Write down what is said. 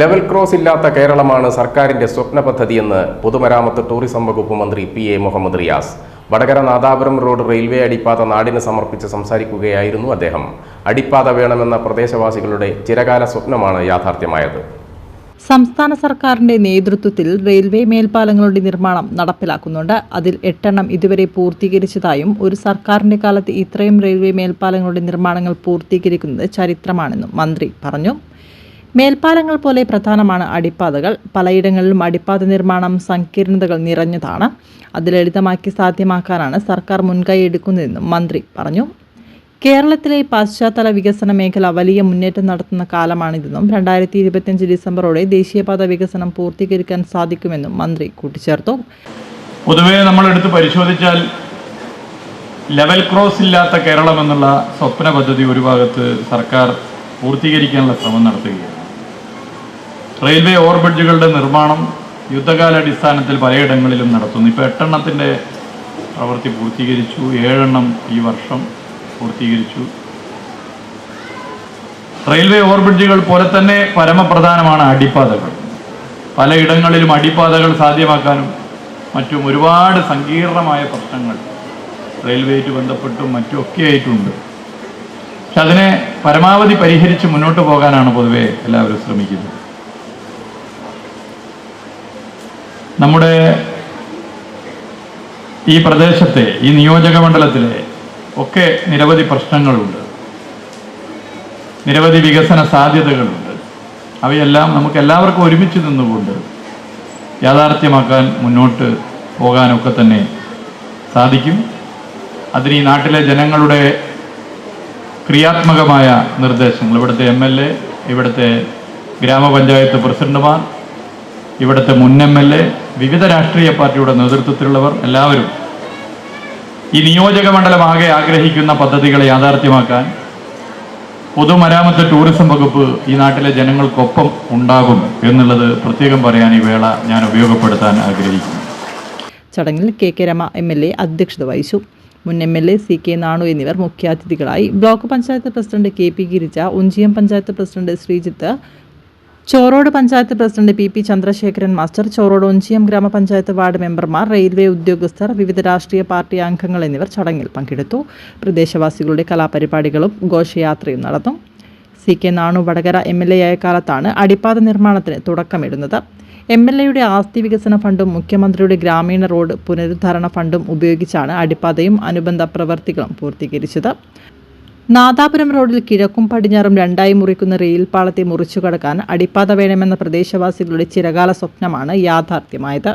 Level cross ഇല്ലാത്ത കേരളമാണ് സർക്കാരിന്റെ സ്വപ്ന പദ്ധതിയെന്ന് പൊതുമരാമത്ത് ടൂറിസം വകുപ്പ് മന്ത്രി P A Muhammad Riyas. Vadakara Nadapuram road railway അടിപ്പാത നാടിന് സമർപ്പിച്ച് സംസാരിക്കുകയായിരുന്നു അദ്ദേഹം. അടിപ്പാത വേണമെന്ന പ്രദേശവാസികളുടെ ചിരകാല സ്വപ്നമാണ് യാഥാർത്ഥ്യമായത്. സംസ്ഥാന സർക്കാരിന്റെ നേതൃത്വത്തിൽ റെയിൽവേ മേൽപ്പാലങ്ങളുടെ നിർമ്മാണം നടപ്പിലാക്കുന്നുണ്ട്. അതിൽ എട്ടെണ്ണം ഇതുവരെ പൂർത്തീകരിച്ചതായും ഒരു സർക്കാരിന്റെ കാലത്ത് ഇത്രയും റെയിൽവേ മേൽപ്പാലങ്ങളുടെ നിർമ്മാണങ്ങൾ പൂർത്തീകരിക്കുന്നത് ചരിത്രമാണെന്നും മന്ത്രി പറഞ്ഞു. മേൽപ്പാലങ്ങൾ പോലെ പ്രധാനമാണ് അടിപ്പാതകൾ. പലയിടങ്ങളിലും അടിപ്പാത നിർമ്മാണം സങ്കീർണതകൾ നിറഞ്ഞതാണ്. അത് ലളിതമാക്കി സാധ്യമാക്കാനാണ് സർക്കാർ മുൻകൈ എടുക്കുന്നതെന്നും മന്ത്രി പറഞ്ഞു. കേരളത്തിലെ പശ്ചാത്തല വികസന മേഖല വലിയ മുന്നേറ്റം നടത്തുന്ന കാലമാണിതെന്നും രണ്ടായിരത്തി ഇരുപത്തിയഞ്ച് ഡിസംബറോടെ ദേശീയപാത വികസനം പൂർത്തീകരിക്കാൻ സാധിക്കുമെന്നും മന്ത്രി കൂട്ടിച്ചേർത്തു. പൊതുവേ നമ്മൾ എടുത്ത് പരിശോധിച്ചാൽ ലെവൽ ക്രോസ് ഇല്ലാത്ത കേരളം എന്നുള്ള സ്വപ്ന പദ്ധതി ഒരു ഭാഗത്ത് സർക്കാർ പൂർത്തീകരിക്കാനുള്ള ശ്രമം നടത്തുകയാണ്. റെയിൽവേ ഓവർബ്രിഡ്ജുകളുടെ നിർമ്മാണം യുദ്ധകാലാടിസ്ഥാനത്തിൽ പലയിടങ്ങളിലും നടത്തുന്നു. ഇപ്പോൾ എട്ടെണ്ണത്തിന്റെ പ്രവൃത്തി പൂർത്തീകരിച്ചു. ഏഴെണ്ണം ഈ വർഷം പൂർത്തീകരിച്ചു. റെയിൽവേ ഓവർബ്രിഡ്ജുകൾ പോലെ തന്നെ പരമപ്രധാനമാണ് അടിപ്പാതകൾ പലയിടങ്ങളിലും അടിപ്പാതകൾ സാധ്യമാക്കാനും മറ്റും ഒരുപാട് സങ്കീർണമായ പ്രശ്നങ്ങൾ റെയിൽവേയായിട്ട് ബന്ധപ്പെട്ടും മറ്റുമൊക്കെ ആയിട്ടുണ്ട് പക്ഷെ അതിനെ പരമാവധി പരിഹരിച്ച് മുന്നോട്ട് പോകാനാണ് പൊതുവെ എല്ലാവരും ശ്രമിക്കുന്നത്. നമ്മുടെ ഈ പ്രദേശത്തെ ഈ നിയോജക മണ്ഡലത്തിലെ ഒക്കെ നിരവധി പ്രശ്നങ്ങളുണ്ട്. നിരവധി വികസന സാധ്യതകളുണ്ട്. അവയെല്ലാം നമുക്ക് എല്ലാവർക്കും ഒരുമിച്ച് നിന്നുകൊണ്ട് യാഥാർത്ഥ്യമാക്കാൻ മുന്നോട്ട് പോകാനൊക്കെ തന്നെ സാധിക്കും. അതിന് ഈ നാട്ടിലെ ജനങ്ങളുടെ ക്രിയാത്മകമായ നിർദ്ദേശങ്ങൾ ഇവിടുത്തെ എം എൽ എ ഇവിടുത്തെ ഗ്രാമപഞ്ചായത്ത് പ്രസിഡന്റുമാർ ഇവിടുത്തെ മുൻ എം എൽ എ വിവിധ രാഷ്ട്രീയ പാർട്ടിയുടെ നേതൃത്വത്തിലുള്ളവർ എല്ലാവരും ഈ നിയോജക മണ്ഡലമാകെ ആഗ്രഹിക്കുന്ന പദ്ധതികളെ യാഥാർത്ഥ്യമാക്കാൻ പൊതുമരാമത്ത് ടൂറിസം വകുപ്പ് ഈ നാട്ടിലെ ജനങ്ങൾക്കൊപ്പം ഉണ്ടാകും എന്നുള്ളത് പ്രത്യേകം പറയാൻ ഈ വേള ഞാൻ ഉപയോഗപ്പെടുത്താൻ ആഗ്രഹിക്കുന്നു. ചടങ്ങിൽ K K Rama M L A അധ്യക്ഷത വഹിച്ചു. മുൻ M L A C K Nanu എന്നിവർ മുഖ്യാതിഥികളായി. Block panchayat president K P Girija Onchiyam panchayat president Sreejith Chorode panchayat president P P Chandrasekharan master Chorode Onchiyam ഗ്രാമപഞ്ചായത്ത് ward മെമ്പർമാർ railway ഉദ്യോഗസ്ഥർ വിവിധ രാഷ്ട്രീയ party അംഗങ്ങൾ എന്നിവർ ചടങ്ങിൽ പങ്കെടുത്തു. പ്രദേശവാസികളുടെ കലാപരിപാടികളും ഘോഷയാത്രയും നടന്നു. C K Nanu Vadakara M L A ആയ കാലത്താണ് അടിപ്പാത നിർമ്മാണത്തിന് തുടക്കമിടുന്നത്. എം എൽ എയുടെ ആസ്തി വികസന ഫണ്ടും മുഖ്യമന്ത്രിയുടെ ഗ്രാമീണ റോഡ് പുനരുദ്ധാരണ ഫണ്ടും ഉപയോഗിച്ചാണ് അടിപ്പാതയും അനുബന്ധ പ്രവർത്തികളും പൂർത്തീകരിച്ചത്. നാദാപുരം റോഡിൽ കിഴക്കും പടിഞ്ഞാറും രണ്ടായി മുറിക്കുന്ന റെയിൽ പാളത്തെ മുറിച്ചു കടക്കാൻ അടിപ്പാത വേണമെന്ന പ്രദേശവാസികളുടെ ചിരകാല സ്വപ്നമാണ് യാഥാർത്ഥ്യമായത്.